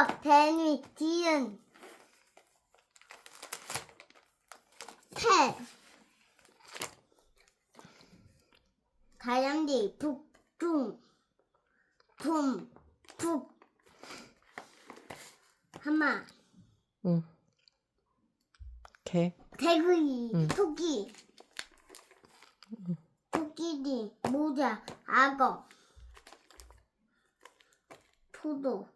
저, 대니, 디은. 태. 다람쥐, 북, 중. 품, 푹. 하마, 응. 개. 대구이, 응. 토끼. 토끼리, 모자, 악어. 포도,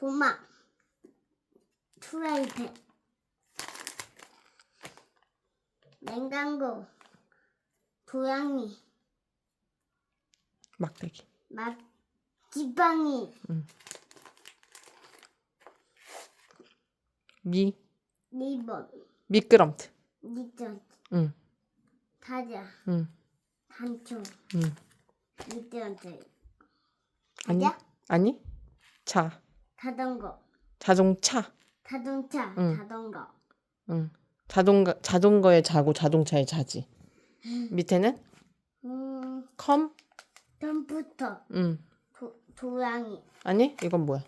도막, 프라이팬, 냉장고, 고양이, 막대기. 막, 지팡이, 미. 리본, 미끄럼틀. 미전, 응. 타자, 응. 단총, 응. 미전들, 아니. 아니. 차. 자전거, 자동차. 자동차, 응. 자전거, 응. 자동거 자동거에 자고 자동차에 자지. 밑에는 음, 컴. 컴퓨터, 응. 도, 고양이, 아니 이건 뭐야?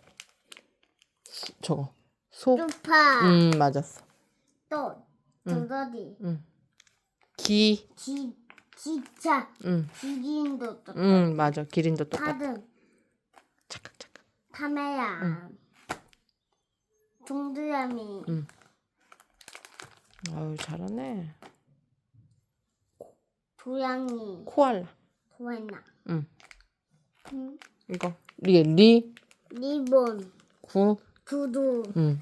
수- 저거. 소. 소파, 음 맞았어. 또, 두더지, 응. 기. 지, 지차, 응. 지진도 또, 응 맞아. 기린도 똑같아. 잠깐. 카메라, 동그라미, 응. 아유 잘하네. 고양이, 코알라. 고양나, 응. 음, 이거 리 리. 리본, 구. 구두, 응.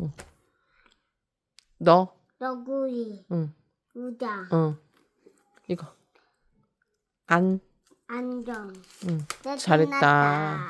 응. 너. 너구리, 응. 의자, 응. 이거. 안. 안경. 응. 네, 잘했다.